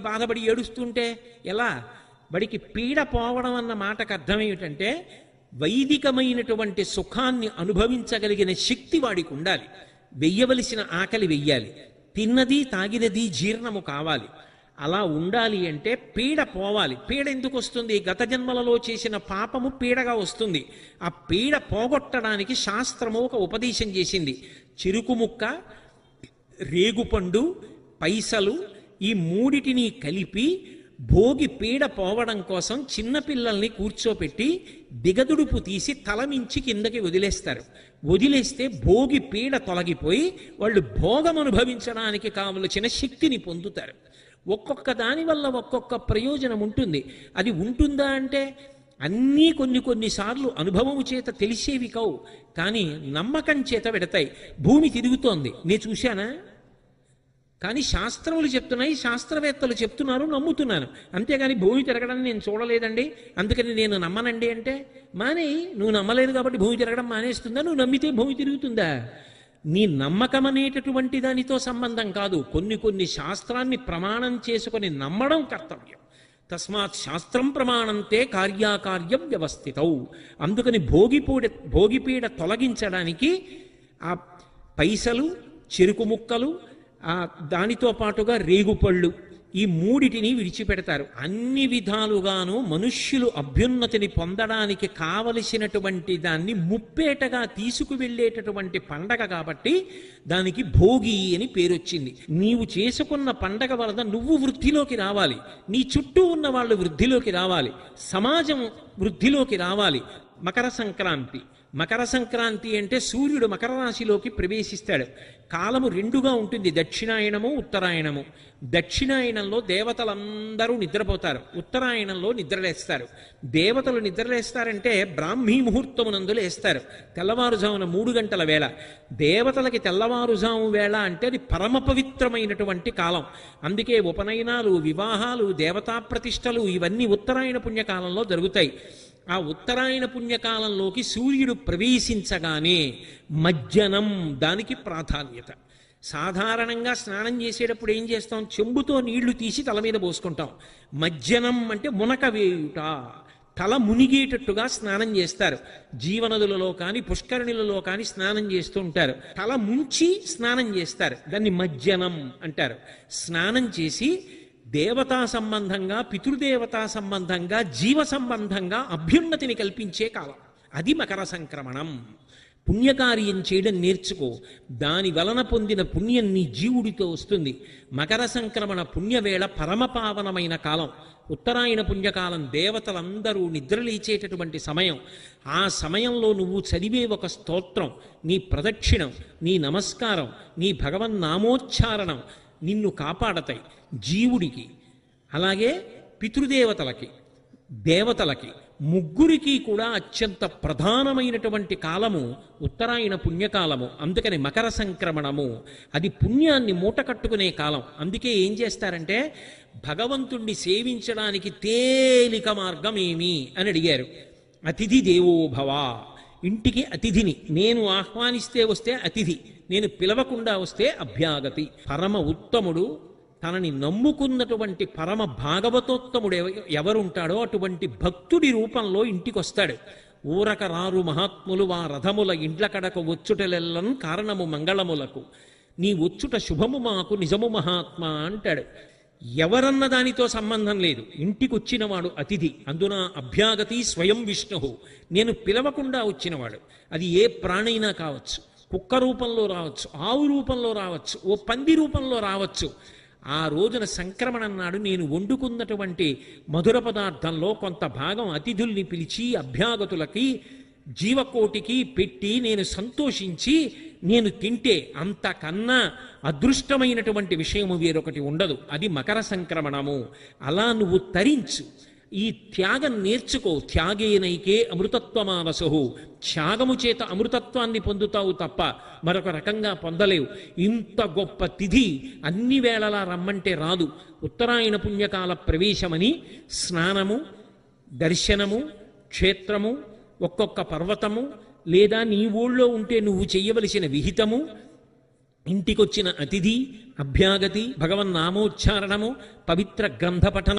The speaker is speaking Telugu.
బాధపడి ఏడుస్తుంటే ఎలా? వాడికి పీడ పోవడం అన్న మాటకు అర్థం ఏమిటంటే వైదికమైనటువంటి సుఖాన్ని అనుభవించగలిగిన శక్తి వాడికి ఉండాలి. వెయ్యవలసిన ఆకలి వెయ్యాలి. తిన్నది తాగినది జీర్ణము కావాలి. అలా ఉండాలి అంటే పీడ పోవాలి. పీడ ఎందుకు వస్తుంది? గత జన్మలలో చేసిన పాపము పీడగా వస్తుంది. ఆ పీడ పోగొట్టడానికి శాస్త్రము ఒక ఉపదేశం చేసింది. చెరుకు ముక్క రేగుపండు పైసలు ఈ మూడిటిని కలిపి భోగి పీడ పోవడం కోసం చిన్నపిల్లల్ని కూర్చోపెట్టి దిగదుడుపు తీసి తలమించి కిందకి వదిలేస్తారు. వదిలేస్తే భోగి పీడ తొలగిపోయి వాళ్ళు భోగం అనుభవించడానికి కావలసిన శక్తిని పొందుతారు. ఒక్కొక్క దాని వల్ల ఒక్కొక్క ప్రయోజనం ఉంటుంది. అది ఉంటుందా అంటే అన్నీ కొన్ని కొన్నిసార్లు అనుభవము చేత తెలిసేవి కావు. కానీ నమ్మకం చేత పెడతాయి. భూమి తిరుగుతోంది. నేను చూశానా? కానీ శాస్త్రములు చెప్తున్నాయి శాస్త్రవేత్తలు చెప్తున్నారు నమ్ముతున్నాను అంతేగాని భూమి తిరగడం నేను చూడలేదండి. అందుకని నేను నమ్మనండి అంటే మానే నువ్వు నమ్మలేదు కాబట్టి భూమి తిరగడం మానేస్తుందా? నువ్వు నమ్మితే భూమి తిరుగుతుందా? నీ నమ్మకం అనేటటువంటి దానితో సంబంధం కాదు. కొన్ని కొన్ని శాస్త్రాన్ని ప్రమాణం చేసుకొని నమ్మడం కర్తవ్యం. తస్మాత్ శాస్త్రం ప్రమాణంతే కార్యాకార్యం వ్యవస్థితౌ. అందుకని భోగిపూడ భోగిపీడ తొలగించడానికి ఆ పైసలు చెరుకు ముక్కలు దానితో పాటుగా రేగుపళ్ళు. ఈ మూడిటిని విడిచిపెడతారు. అన్ని విధాలుగాను మనుష్యులు అభ్యున్నతిని పొందడానికి కావలసినటువంటి దాన్ని ముప్పేటగా తీసుకువెళ్ళేటటువంటి పండగ కాబట్టి దానికి భోగి అని పేరొచ్చింది. నీవు చేసుకున్న పండగ వలన నువ్వు వృద్ధిలోకి రావాలి. నీ చుట్టూ ఉన్న వాళ్ళు వృద్ధిలోకి రావాలి. సమాజం వృద్ధిలోకి రావాలి. మకర సంక్రాంతి. మకర సంక్రాంతి అంటే సూర్యుడు మకర రాశిలోకి ప్రవేశిస్తాడు. కాలము రెండుగా ఉంటుంది. దక్షిణాయనము ఉత్తరాయణము దక్షిణాయనంలో దేవతలందరూ నిద్రపోతారు. ఉత్తరాయణంలో నిద్రలేస్తారు. దేవతలు నిద్రలేస్తారంటే బ్రాహ్మీ ముహూర్తమునందు లేస్తారు. తెల్లవారుజామున మూడు గంటల వేళ. దేవతలకి తెల్లవారుజాము వేళ అంటే అది పరమ పవిత్రమైనటువంటి కాలం. అందుకే ఉపనయనాలు వివాహాలు దేవతా ప్రతిష్టలు ఇవన్నీ ఉత్తరాయణ పుణ్యకాలంలో జరుగుతాయి. ఆ ఉత్తరాయణ పుణ్యకాలంలోకి సూర్యుడు ప్రవేశించగానే మజ్జనం దానికి ప్రాధాన్యత. సాధారణంగా స్నానం చేసేటప్పుడు ఏం చేస్తాం? చెంబుతో నీళ్ళు తీసి తల మీద పోసుకుంటాం. మజ్జనం అంటే మునక వేయుట. తల మునిగేటట్టుగా స్నానం చేస్తారు. జీవనదులలో కానీ పుష్కరిణులలో కానీ స్నానం చేస్తూ ఉంటారు. తల ముంచి స్నానం చేస్తారు. దాన్ని మజ్జనం అంటారు. స్నానం చేసి దేవతా సంబంధంగా పితృదేవతా సంబంధంగా జీవ సంబంధంగా అభ్యున్నతిని కల్పించే కాలం. అది మకర సంక్రమణం. పుణ్యకార్యం చేయడం నేర్చుకో. దాని వలన పొందిన పుణ్యం నీ జీవుడితో వస్తుంది. మకర సంక్రమణ పుణ్యవేళ పరమపావనమైన కాలం. ఉత్తరాయణ పుణ్యకాలం దేవతలందరూ నిద్రలేచేటటువంటి సమయం. ఆ సమయంలో నువ్వు చదివే ఒక స్తోత్రం. నీ ప్రదక్షిణం నీ నమస్కారం నీ భగవన్నామోచ్చారణం నిన్ను కాపాడతాయి జీవుడికి అలాగే పితృదేవతలకి దేవతలకి. ముగ్గురికి కూడా అత్యంత ప్రధానమైనటువంటి కాలము ఉత్తరాయణ పుణ్యకాలము అందుకని మకర సంక్రమణము. అది పుణ్యాన్ని మూట కట్టుకునే కాలం. అందుకే ఏం చేస్తారంటే భగవంతుణ్ణి సేవించడానికి తేలిక మార్గం ఏమి అని అడిగారు. అతిథి దేవోభవ. ఇంటికి అతిథిని. నేను ఆహ్వానిస్తే వస్తే అతిథి. నేను పిలవకుండా వస్తే అభ్యాగతి. పరమ ఉత్తముడు తనని నమ్ముకున్నటువంటి పరమ భాగవతోత్తముడు ఎవ- ఎవరుంటాడో అటువంటి భక్తుడి రూపంలో ఇంటికొస్తాడు. ఊరక రారు మహాత్ములు వా రథముల ఇండ్ల కడకు వచ్చుటలెల్లను కారణము మంగళములకు. నీ వచ్చుట శుభము మాకు నిజము మహాత్మా అంటాడు. ఎవరన్న దానితో సంబంధం లేదు. ఇంటికి వచ్చినవాడు అతిథి. అందున అభ్యాగతి స్వయం విష్ణు. నేను పిలవకుండా వచ్చినవాడు. అది ఏ ప్రాణైనా కావచ్చు. కుక్క రూపంలో రావచ్చు. ఆవు రూపంలో రావచ్చు. ఓ పంది రూపంలో రావచ్చు. ఆ రోజున సంక్రమణం నాడు నేను వండుకున్నటువంటి మధుర పదార్థంలో కొంత భాగం అతిథుల్ని పిలిచి అభ్యాగతులకి జీవకోటికి పెట్టి నేను సంతోషించి నేను తింటే అంతకన్నా అదృష్టమైనటువంటి విషయము వేరొకటి ఉండదు. అది మకర సంక్రమణము. అలా నువ్వు తరించు. ఈ త్యాగం నేర్చుకో. త్యాగేనైకే అమృతత్వమానసు త్యాగము చేత అమృతత్వాన్ని పొందుతావు తప్ప మరొక రకంగా పొందలేవు. ఇంత గొప్ప తిథి అన్ని వేళలా రమ్మంటే రాదు. ఉత్తరాయణ పుణ్యకాల ప్రవేశమని స్నానము దర్శనము క్షేత్రము ఒక్కొక్క పర్వతము లేదా నీ ఊళ్ళో ఉంటే నువ్వు చెయ్యవలసిన విహితము ఇంటికొచ్చిన అతిథి అభ్యాగతి భగవన్నామోచ్చారణము పవిత్ర గ్రంథ పఠనం